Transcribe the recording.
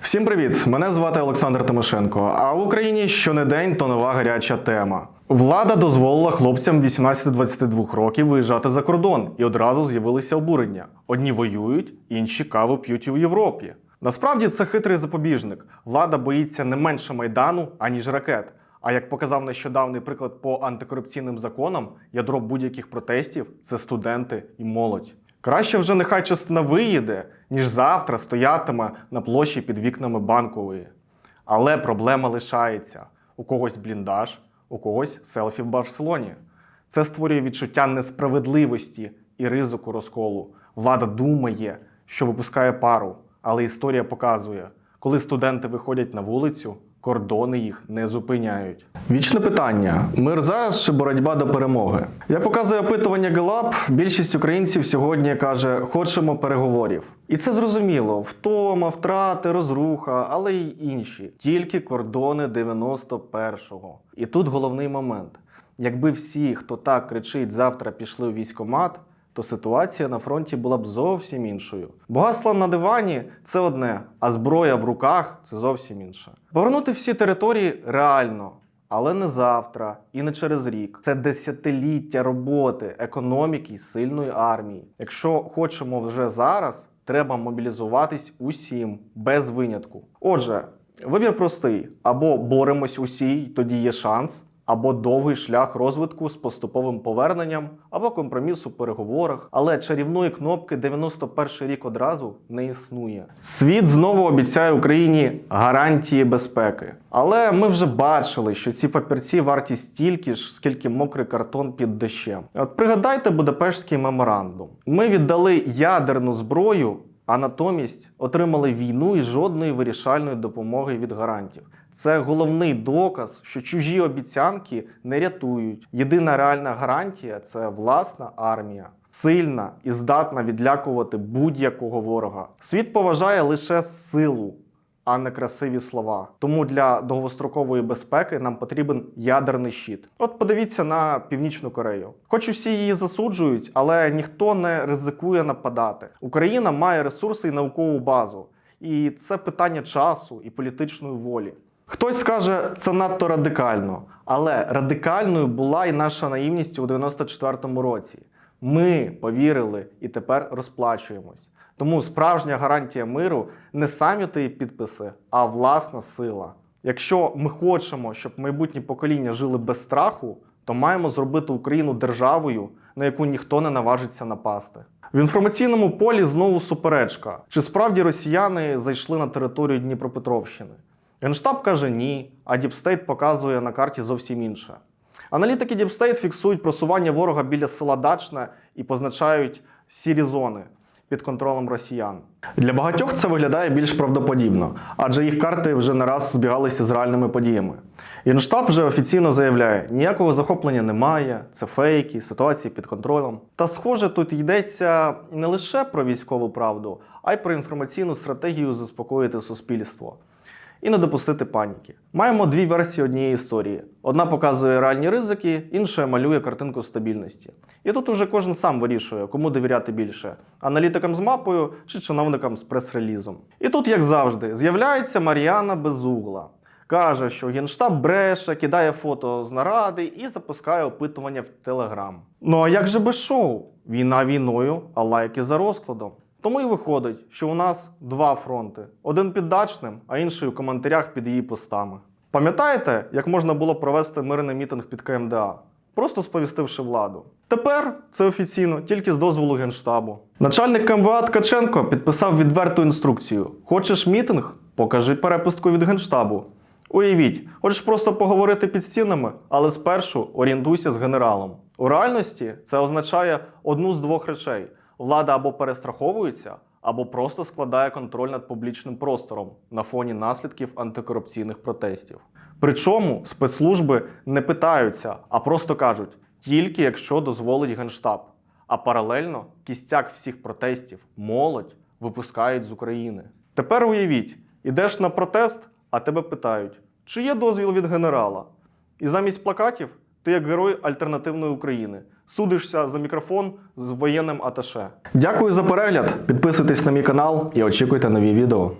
Всім привіт! Мене звати Олександр Тимошенко. А в Україні щонедень то нова гаряча тема. Влада дозволила хлопцям 18-22 років виїжджати за кордон, і одразу з'явилися обурення. Одні воюють, інші каву п'ють у Європі. Насправді це хитрий запобіжник. Влада боїться не менше майдану, аніж ракет. А як показав нещодавний приклад по антикорупційним законам, ядро будь-яких протестів це студенти і молодь. Краще вже нехай частина виїде, ніж завтра стоятиме на площі під вікнами банкової. Але проблема лишається: у когось бліндаж, у когось селфі в Барселоні. Це створює відчуття несправедливості і ризику розколу. Влада думає, що випускає пару, але історія показує, коли студенти виходять на вулицю, кордони їх не зупиняють. Вічне питання: мир зараз чи боротьба до перемоги? Я показую опитування Галап. Більшість українців сьогодні каже, хочемо переговорів. І це зрозуміло: втома, втрати, розруха, але й інші. Тільки кордони 91-го. І тут головний момент: якби всі, хто так кричить, завтра пішли у військкомат, то ситуація на фронті була б зовсім іншою. Бо гасло на дивані це одне, а зброя в руках це зовсім інше. Повернути всі території реально. Але не завтра і не через рік. Це десятиліття роботи, економіки й сильної армії. Якщо хочемо вже зараз, треба мобілізуватись усім без винятку. Отже, вибір простий: або боремось усі, тоді є шанс, або довгий шлях розвитку з поступовим поверненням, або компроміс у переговорах. Але чарівної кнопки 91 рік одразу не існує. Світ знову обіцяє Україні гарантії безпеки. Але ми вже бачили, що ці папірці варті стільки ж, скільки мокрий картон під дощем. От пригадайте Будапештський меморандум. Ми віддали ядерну зброю. А натомість отримали війну і жодної вирішальної допомоги від гарантів. Це головний доказ, що чужі обіцянки не рятують. Єдина реальна гарантія це власна армія, сильна і здатна відлякувати будь-якого ворога. Світ поважає лише силу, а не красиві слова. Тому для довгострокової безпеки нам потрібен ядерний щит. От подивіться на Північну Корею. Хоч усі її засуджують, але ніхто не ризикує нападати. Україна має ресурси і наукову базу. І це питання часу і політичної волі. Хтось скаже, це надто радикально, але радикальною була і наша наївність у 94-му році. Ми повірили і тепер розплачуємось. Тому справжня гарантія миру не саміти і підписи, а власна сила. Якщо ми хочемо, щоб майбутні покоління жили без страху, то маємо зробити Україну державою, на яку ніхто не наважиться напасти. В інформаційному полі знову суперечка: чи справді росіяни зайшли на територію Дніпропетровщини? Генштаб каже ні, а Діпстейт показує на карті зовсім інше. Аналітики Діпстейт фіксують просування ворога біля села Дачне і позначають сірі зони під контролем росіян. Для багатьох це виглядає більш правдоподібно, адже їх карти вже не раз збігалися з реальними подіями. Генштаб вже офіційно заявляє, ніякого захоплення немає, це фейки, ситуації під контролем. Та схоже, тут йдеться не лише про військову правду, а й про інформаційну стратегію заспокоїти суспільство і не допустити паніки. Маємо дві версії однієї історії: одна показує реальні ризики, інша малює картинку стабільності. І тут уже кожен сам вирішує, кому довіряти більше: аналітикам з мапою чи чиновникам з прес-релізом. І тут, як завжди, з'являється Мар'яна Безугла. Каже, що Генштаб бреше, кидає фото з наради і запускає опитування в Телеграм. Ну а як же без шоу? Війна війною, а лайки за розкладом. Тому і виходить, що у нас два фронти: один під дачним, а інший у коментарях під її постами. Пам'ятаєте, як можна було провести мирний мітинг під КМДА? Просто сповістивши владу. Тепер це офіційно, тільки з дозволу Генштабу. Начальник КМВА Ткаченко підписав відверту інструкцію: Хочеш мітинг? Покажи перепустку від Генштабу. Уявіть, хочеш просто поговорити під стінами, але спершу орієнтуйся з генералом. У реальності це означає одну з двох речей: влада або перестраховується, або просто складає контроль над публічним простором на фоні наслідків антикорупційних протестів. Причому спецслужби не питаються, а просто кажуть, тільки якщо дозволить Генштаб. А паралельно кістяк всіх протестів, молодь випускають з України. Тепер уявіть, ідеш на протест, а тебе питають, чи є дозвіл від генерала? І замість плакатів ти як герой альтернативної України. Судишся за мікрофон з воєнним аташе. Дякую за перегляд. Підписуйтесь на мій канал і очікуйте нові відео.